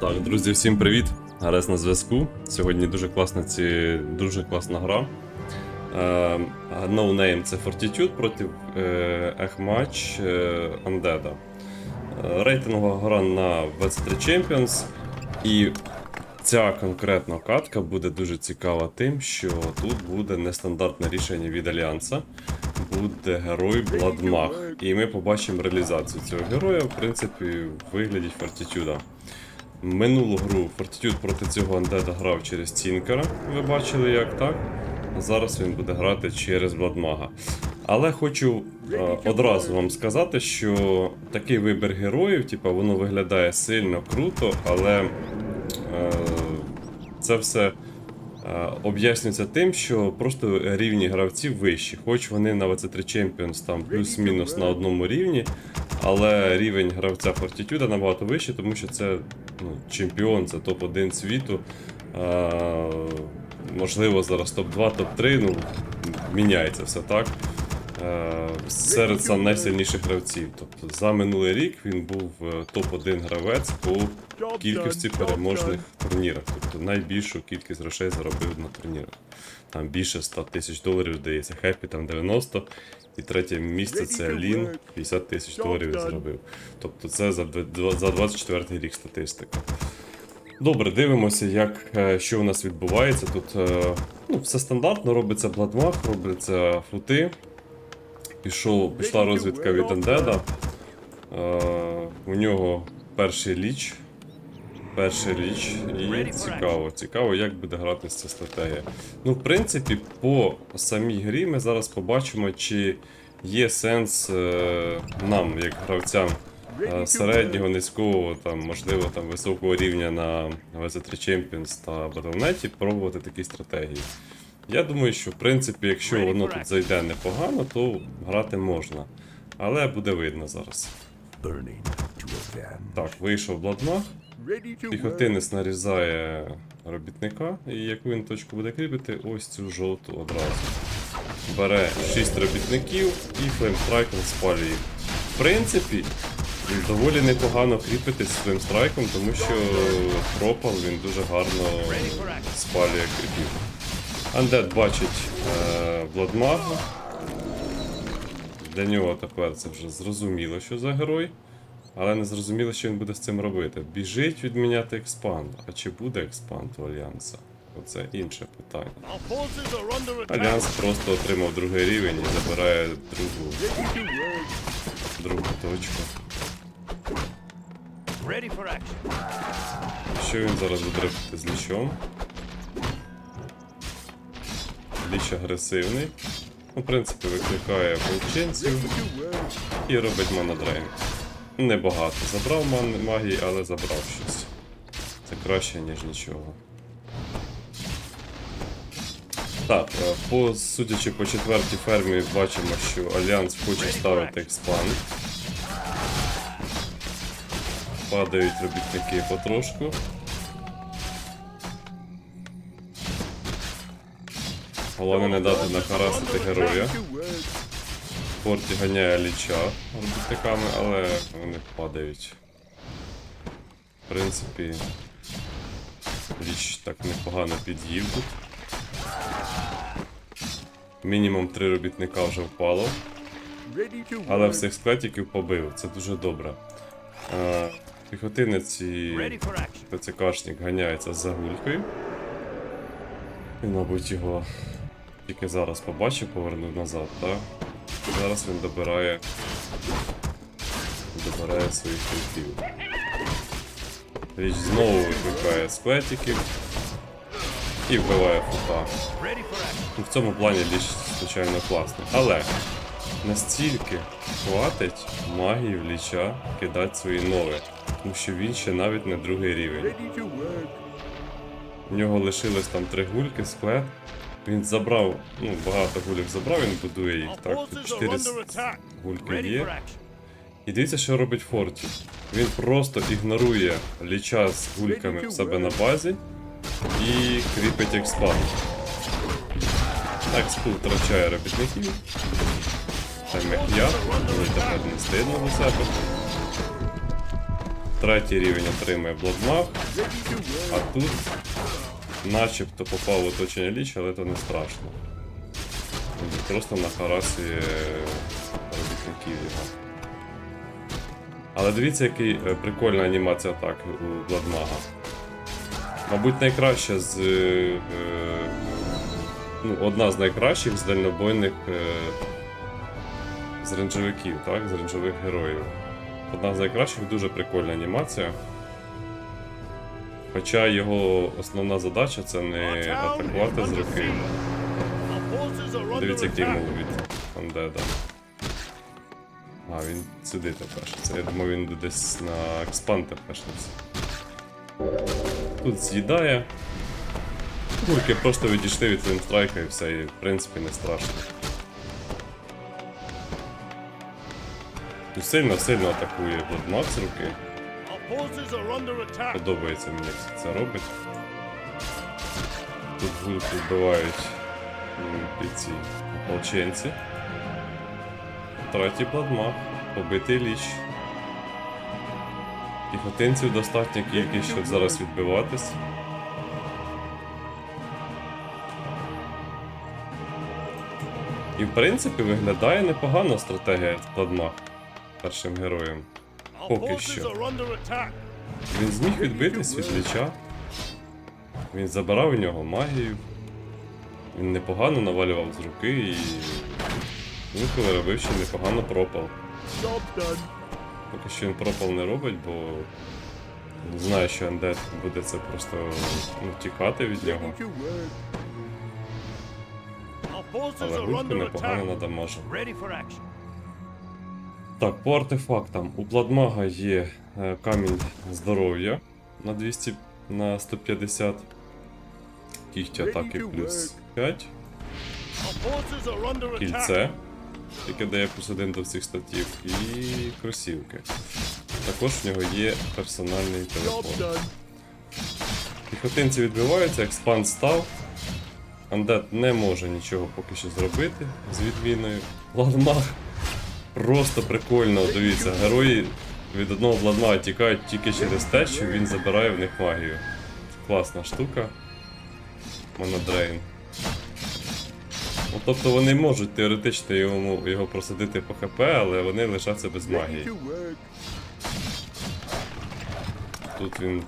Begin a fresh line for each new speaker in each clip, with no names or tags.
Так, друзі, всім привіт! Гарес на зв'язку. Сьогодні дуже класна ці, дуже класна гра. Е, no Name це Fortitude проти Ехмач е, Undead. Е, рейтингова гра на 23 Champions. І ця конкретна катка буде дуже цікава тим, що тут буде нестандартне рішення від Альянса. Буде герой Бладмах. І ми побачимо реалізацію цього героя, в принципі, в вигляді Фортитюда. Минулу гру Fortitude проти цього андеда грав через Цінкера, ви бачили як так. А зараз він буде грати через Бладмага. Але хочу е, одразу вам сказати, що такий вибір героїв, типу, воно виглядає сильно круто, але е, це все об'яснюється тим, що просто рівні гравців вищі. Хоч вони на 23 Champions там плюс-мінус на одному рівні, але рівень гравця Fortitude набагато вищий, тому що це ну, чемпіон, це топ-1 світу. А, можливо, зараз топ-2, топ-3, ну, міняється все так. Е, Серед найсильніших гравців. Тобто за минулий рік він був е, топ-1 гравець по кількості переможних турнірах. Тобто найбільшу кількість грошей заробив на турнірах. Там більше 100 тисяч доларів, здається, Хеппі там 90. І третє місце це Лін, 50 тисяч доларів заробив. Тобто це за 24 рік статистика. Добре, дивимося, як, е, що у нас відбувається. Тут ну, все стандартно, робиться бладмах, робляться фрути. Пішов, пішла розвідка від Андеда. Е, у нього перший ліч. Перший ліч. І цікаво, цікаво, як буде гратися ця стратегія. Ну, в принципі, по самій грі ми зараз побачимо, чи є сенс е, нам, як гравцям е, середнього, низького, там, можливо, там, високого рівня на VZ3 Champions та Battle.net пробувати такі стратегії. Я думаю, що в принципі, якщо воно тут зайде непогано, то грати можна. Але буде видно зараз. Так, вийшов Бладмах. Піхотинець нарізає робітника, і яку він точку буде кріпити, ось цю жовту одразу. Бере 6 робітників і флеймстрайком спалює. В принципі, він доволі непогано кріпитись флеймстрайком, тому що пропал він дуже гарно спалює кріпів. Андет бачить е, Бладмага. Для нього тепер це вже зрозуміло, що за герой. Але не зрозуміло, що він буде з цим робити. Біжить відміняти експанд. А чи буде експанд у Альянса? Оце інше питання. Альянс просто отримав другий рівень і забирає другу, другу точку. Що він зараз буде з лічом? Ліч агресивний. В принципі, викликає
work.
і робить монодрейн. Небагато. Забрав магії, але забрав щось. Це краще, ніж нічого. Так, е, по судячи по четвертій фермі, бачимо, що Альянс хоче ставити експанд. Падають робітники потрошку. Головне не дати нахарасити героя. Порті ганяє ліча робітниками, але вони падають. В принципі, ліч так непогано під'їв тут. Мінімум три робітника вже впало, але всіх склетиків побив, це дуже добре. Е, Піхотинець і. ТЦКшник ганяється за гулькою. Він, мабуть, його тільки зараз побачив, повернув назад, так? Зараз він добирає. Добирає своїх кріпів. Річ знову викликає склетиків і вбиває фута. Ну, В цьому плані ліч, звичайно, класний. Але настільки хватить магії в ліча кидати свої нові, тому що він ще навіть не другий рівень. У нього лишилось там три гульки, склад. Він забрав, ну, багато гульок забрав, він будує їх. Так, тут 4 гульки є. І дивіться, що робить Форті. Він просто ігнорує ліча з гульками в себе на базі і кріпить експанд. Експу втрачає робітників. Там як я, мені тепер не стидно до себе. Третій рівень отримує
work.
а тут начебто попав в оточення ліч, але то не страшно. Просто нахарасує робітників його. Але дивіться, який е, прикольна анімація атаки у Бладмага. Мабуть, найкраща з. е, е, ну, одна з найкращих з дальнобойних е, з ренджовиків, так? З ренджових героїв. Одна з найкращих, дуже прикольна анімація. Хоча його основна задача це не атакувати з руки. Дивіться, який від Undead. А, він сюди. Це я думав, він десь на експанд тепешнеться. Тут з'їдає. Курки просто відійшли від флеймстрайка і все, і в принципі не страшно. Тут сильно-сильно атакує Bloodmark руки. Подобається мені, як це робить. Тут гульку вбивають бійці ополченці. Третій пладмах, побитий ліч. Піхотинців достатня кількість, щоб зараз відбиватись. І в принципі виглядає непогано стратегія пладмах першим героєм. Поки що. Він зміг відбитись від ліча. Він забирав у нього магію. Він непогано навалював з руки і. Інколи робив ще непогано пропал. Поки що він пропал не робить, бо знає, що Undead буде це просто ну, тікати від нього. Але гульку непогано надамажив. Так, по артефактам. У Бладмага є е, камінь здоров'я на 200 на 150. Кігті
Ready
атаки плюс 5.
Our forces are under attack.
Кільце, яке дає плюс 1 до всіх статів, і кросівки. Також в нього є персональний телефон. Піхотинці відбиваються, експанд став. Андет не може нічого поки що зробити з відміною. Бладмаг просто прикольно, дивіться, герої від одного бладмага тікають тільки через те, що він забирає в них магію. Класна штука. Монодрейн. Ну, тобто вони можуть теоретично йому, його просадити по ХП, але вони лишаться без магії. Тут він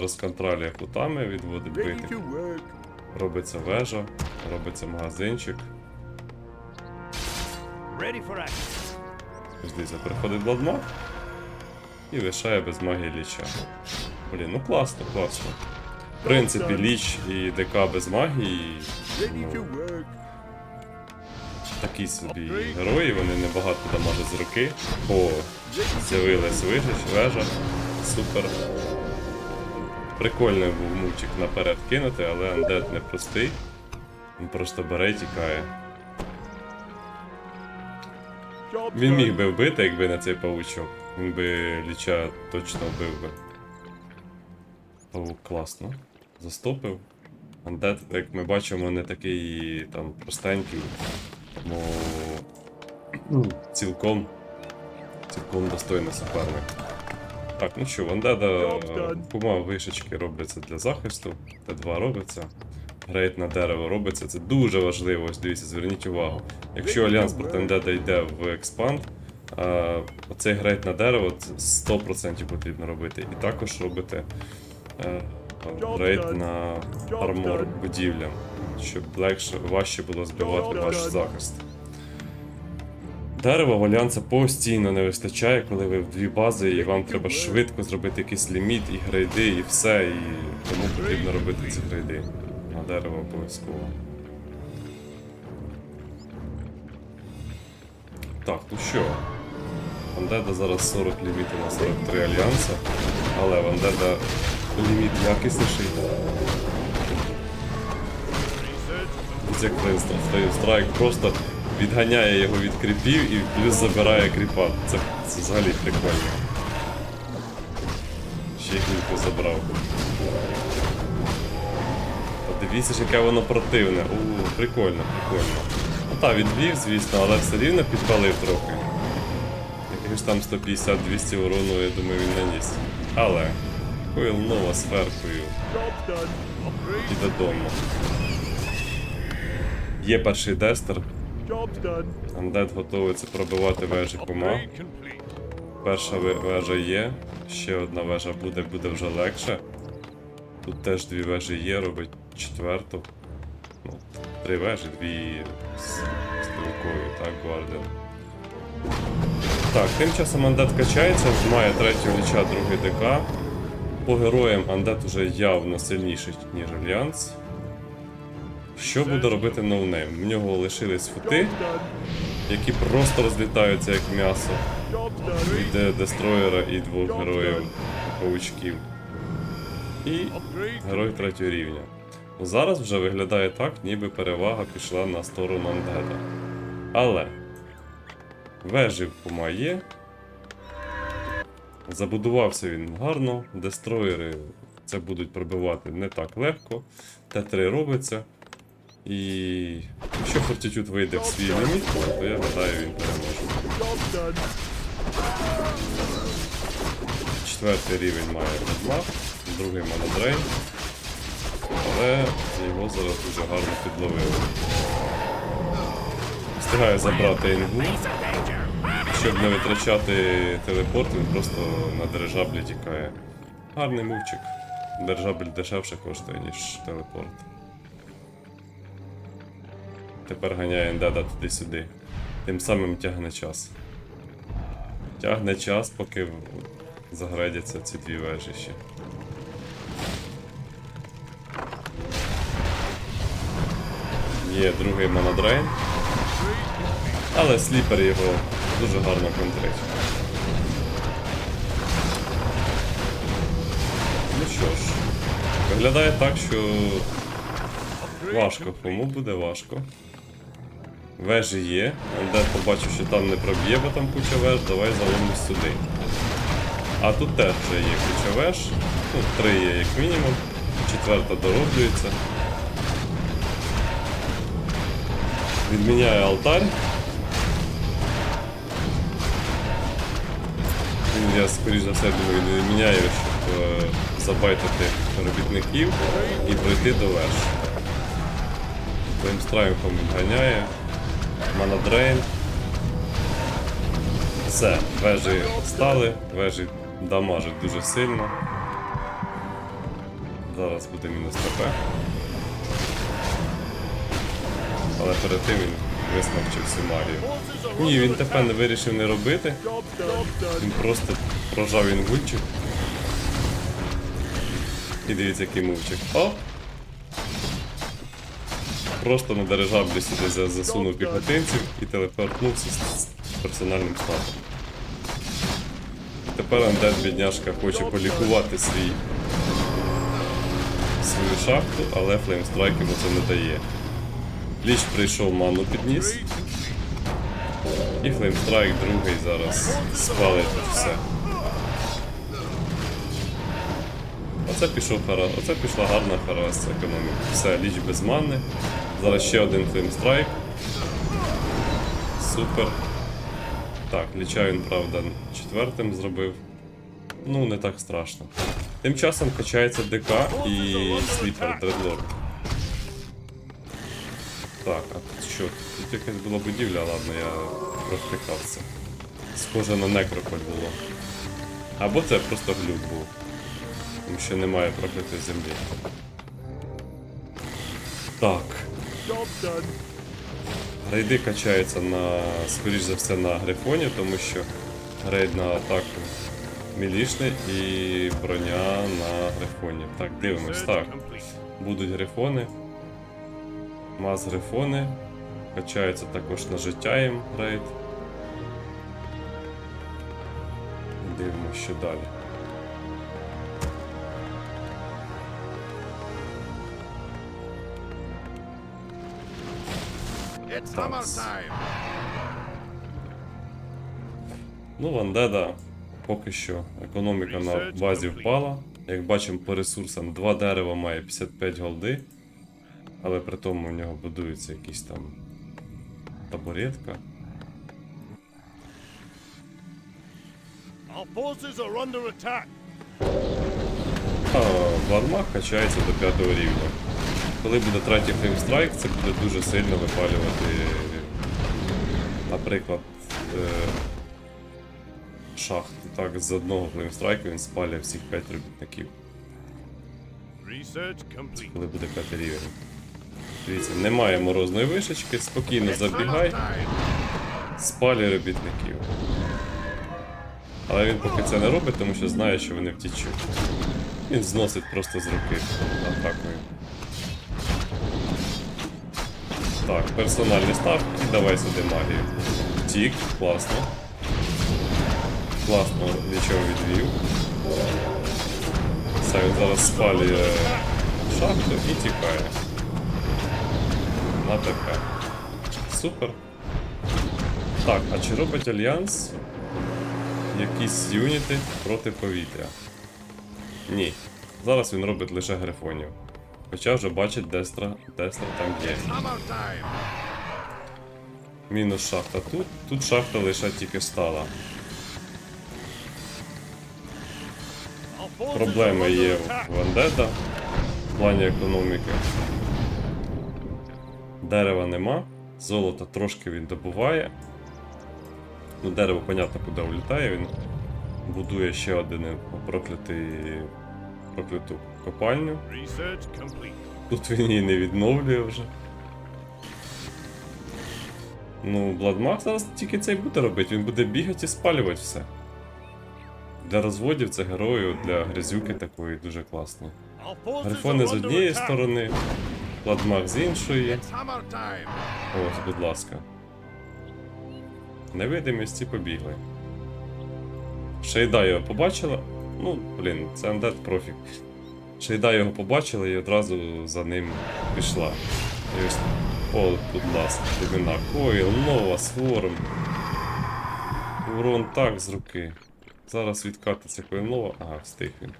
розконтролює кутами, відводить
work.
Робиться вежа, робиться магазинчик.
Ready for action.
Ось приходить Бладмаг і лишає без магії ліча. Блін, ну класно, класно. В принципі, ліч і ДК без магії. Ну, такі собі герої, вони небагато дамажать з руки. О, з'явилась вежа, вежа. Супер. Прикольний був мультик наперед кинути, але Undead не простий. Він просто бере і тікає. Він міг би вбити, якби не цей павучок. Він би ліча точно вбив би. Павук класно. Застопив. Андет, як ми бачимо, не такий там простенький, тому ну, цілком, цілком достойний суперник. Так, ну що, в Андеда кума вишечки робляться для захисту, Т2 робиться. Грейд на дерево робиться, це дуже важливо. Ось дивіться, зверніть увагу. Якщо альянс проти Андеда йде в експанд, оцей грейд на дерево 100% потрібно робити. І також робити е, грейд на армор будівлям, щоб легше, важче було збивати ваш захист. Дерева в альянса постійно не вистачає, коли ви в дві бази, і вам треба швидко зробити якийсь ліміт, і грейди, і все, і тому потрібно робити ці грейди. На дерево обов'язково. Так, ну що? Вандеда зараз 40 лімітів на 43 альянса, але Вандеда ліміт якісніший. Як Страйк просто відганяє його від кріпів і плюс забирає кріпа. Це, це взагалі прикольно. Ще кілька забрав. Подивіться, ж, яке воно противне. У, прикольно, прикольно. Ну так, відвів, звісно, але все рівно підпалив трохи. Якихось там 150-200 урону, я думаю, він наніс. Але хуйлнова сферкою
Job done.
і додому. Є перший дестер. Андет готується пробивати вежі кома. Перша вежа є, ще одна вежа буде, буде вже легше. Тут теж дві вежі є, робить четверту. Ну, три вежі, дві з стрілкою, так, Гвардіан. Так, тим часом Андет качається, має третю ліча, другий ДК. По героям Андет уже явно сильніший, ніж Альянс. Що буде робити ноунейм? В нього лишились фути, які просто розлітаються як м'ясо від дестроєра і двох героїв паучків. І герой третього рівня. Зараз вже виглядає так, ніби перевага пішла на сторону Андеда. Але вежі Кума є. Забудувався він гарно, дестроєри це будуть пробивати не так легко. Т3 робиться. І якщо Фортитюд вийде в свій ліміт, то я гадаю він переможе. Четвертий рівень має Ведьмак, другий Монодрейн. Але його зараз дуже гарно підловили. Встигає забрати інгу. Щоб не витрачати телепорт, він просто на дирижаблі тікає. Гарний мувчик. Дирижабль дешевше коштує, ніж телепорт. Тепер ганяє Ендеда туди-сюди. Тим самим тягне час. Тягне час, поки заградяться ці дві вежі ще. Є другий монодрейн. Але сліпер його дуже гарно контрить. Ну що ж, виглядає так, що важко, кому буде важко. Вежі є. Андер побачив, що там не проб'є, бо там куча веж, давай заломись сюди. А тут теж вже є куча веж. Ну, три є як мінімум. Четверта дороблюється. Відміняє алтарь. Я скоріш за все думаю, відміняє, щоб е, забайтити робітників і пройти до веж. Своїм страйком відганяє. Манадрейн. Все, вежі стали, вежі дамажать дуже сильно. Зараз буде мінус ТП. Але перед тим він висмокчив всю. Ні, він ТП не вирішив не робити. Він просто прожав інгульчик. І дивіться, який мувчик. Оп! Просто на дирижаблі сюди засунув піхотинців і телепортнувся з персональним статом. Тепер Андет бідняшка хоче полікувати свій свою шахту, але флеймстрайк йому це не дає. Ліч прийшов ману підніс. І флеймстрайк другий зараз спалить все. Оце пішов хара... Оце пішла гарна харас економіка. Все, ліч без мани. Зараз ще один флеймстрайк. Супер. Так, ліча він, правда, четвертим зробив. Ну, не так страшно. Тим часом качається ДК і сліпер Дредлорд. Так, а тут що? Тут якась була будівля, ладно, я провтикався. Схоже на некрополь було. Або це просто глюк був. Тому що немає проклятої землі. Так. Рейди качаються на, скоріш за все, на грифоні, тому що рейд на атаку мілішний і броня на грифоні. Так, дивимось. Так, будуть грифони. Маз грифони. Качаються також на життя їм рейд. Дивимось, що далі. Так. Ну, Вандеда поки що економіка на базі впала. Як бачимо по ресурсам, два дерева має 55 голди, але при тому в нього будується якийсь там табуретка. Вармах качається до п'ятого рівня. Коли буде третій флеймстрайк, це буде дуже сильно випалювати, наприклад, е, шахту. Так, з одного флеймстрайку він спалює всіх 5 робітників,
complete.
коли буде п'ятий рівень. Дивіться, немає морозної вишечки, спокійно забігай, спалюй робітників. Але він поки це не робить, тому що знає, що вони втічуть. Він зносить просто з руки атакою. Так, персональні ставки, давай сюди магію. Втік, класно. Класно нічого відвів. Все, він зараз спалює шахту і тікає. На ТП. Супер. Так, а чи робить Альянс якісь юніти проти повітря? Ні. Зараз він робить лише грифонів. Хоча вже бачить Дестра, Дестра там є. Мінус шахта тут, тут шахта лише тільки стала. Проблеми є в Вандета в плані економіки. Дерева нема, золота трошки він добуває. Ну, дерево, понятно, куди влітає, він будує ще один проклятий, прокляту копальню. Тут він її не відновлює вже. Ну, Бладмах зараз тільки це й буде робити, він буде бігати і спалювати все. Для розводів це герою, для грязюки такої дуже класно. Грифони з однієї сторони, Бладмах з іншої. Ось, будь ласка. Невидимість і побігли. Шейда його побачила. Ну, блін, це Undead профік. Шейда його побачила і одразу за ним пішла. І ось, о, будь ласка, дивина. Коїл, нова, сворм. Урон так з руки. Зараз відкатиться коїл нова. Ага, встиг він.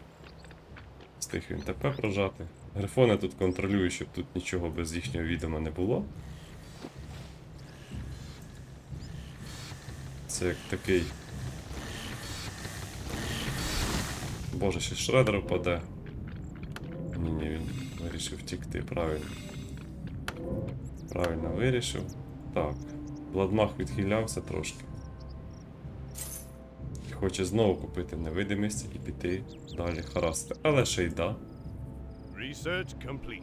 Встиг він ТП прожати. Грифони тут контролюють, щоб тут нічого без їхнього відома не було. Це як такий. Боже, ще шредер впаде. Ні, ні, він вирішив втікти, правильно. Правильно вирішив. Так. Бладмах відхилявся трошки. Хоче знову купити невидимість і піти далі харасти. Але шейда.
Research complete.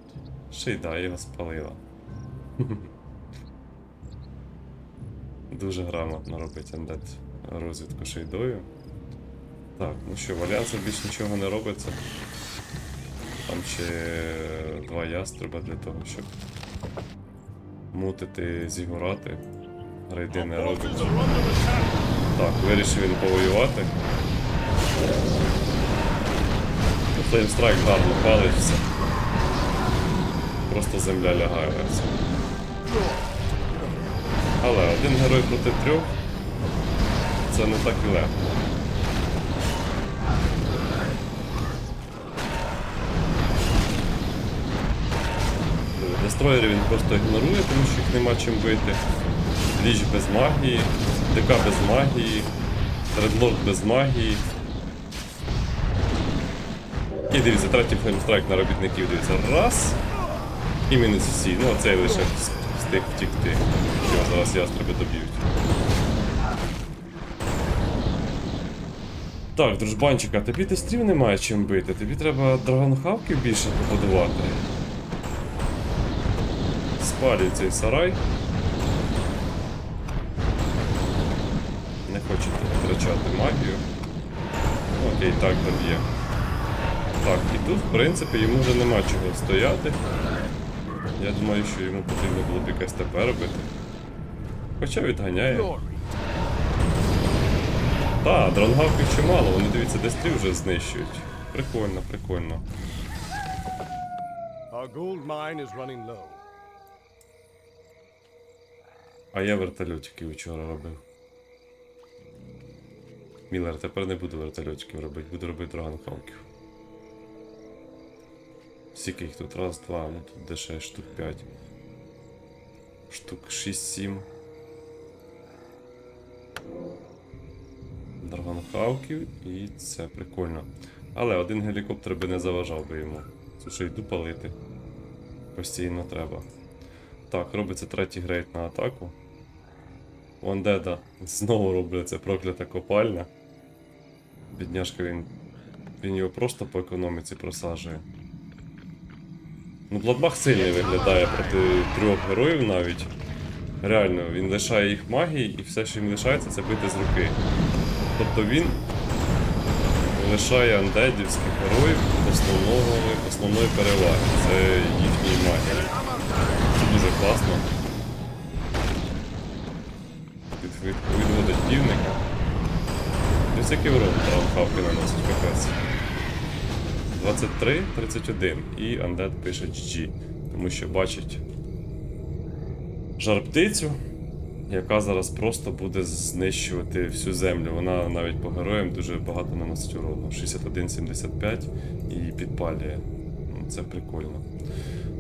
Шейда його спалила. Дуже грамотно робить Андет розвідку шейдою. Так, ну що, в Альянсі більш нічого не робиться. Там ще два ястреба для того, щоб мутити зігурати. Рейди не робить. Так, вирішив він повоювати. Флеймстрайк гарно палить все. Просто земля лягає на все. Але один герой проти трьох це не так і легко. Дестройери він просто ігнорує, тому що їх нема чим бити. Ліч без магії, ДК без магії, Редлорд без магії. І дивіться, третій флеймстрайк на робітників, дивіться, раз. І мінус всі. Ну, оцей лише встиг втікти. Його зараз ястреби доб'ють. Так, дружбанчика, тобі тестрів немає чим бити, тобі треба драгонхавків більше побудувати. Спалюй цей сарай. Не хочете втрачати магію. Окей, так доб'є. Так, і тут, в принципі, йому вже нема чого стояти. Я думаю, що йому потрібно було б якесь ТП робити. Хоча відганяє.
Glory.
Так, дронгавків чимало, вони дивіться, дестрі вже знищують. Прикольно, прикольно. А я вертольотики вчора робив. Міллер, тепер не буду вертольотиків робити, буду робити драганхавків. Скільки їх тут? Раз, два, ну тут де ще штук 5. Штук 6-7. Драгонхавки. хавків, і це прикольно. Але один гелікоптер би не заважав би йому. Це що йду палити. Постійно треба. Так, робиться третій грейд на атаку. Вандеда знову робить це проклята копальня. Бідняшка він. Він його просто по економіці просаджує. Ну, Бладбах сильний виглядає проти трьох героїв навіть. Реально, він лишає їх магії, і все, що їм лишається, це бити з руки. Тобто він лишає андедівських героїв основного, основної переваги. Це їхній магії. Це дуже класно. Від, відводить півника. Десь який урон там хавки наносить капець. 23, 31 і Undead пише GG, тому що бачить жар птицю, яка зараз просто буде знищувати всю землю. Вона навіть по героям дуже багато наносить урону. 61-75 і підпалює. Це прикольно.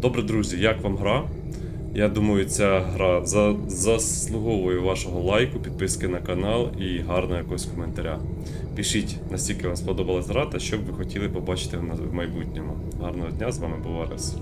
Добре, друзі, як вам гра? Я думаю, ця гра за- заслуговує вашого лайку, підписки на канал і гарного якогось коментаря. Пишіть, наскільки вам сподобалась гра та що б ви хотіли побачити в майбутньому. Гарного дня, з вами був Арес.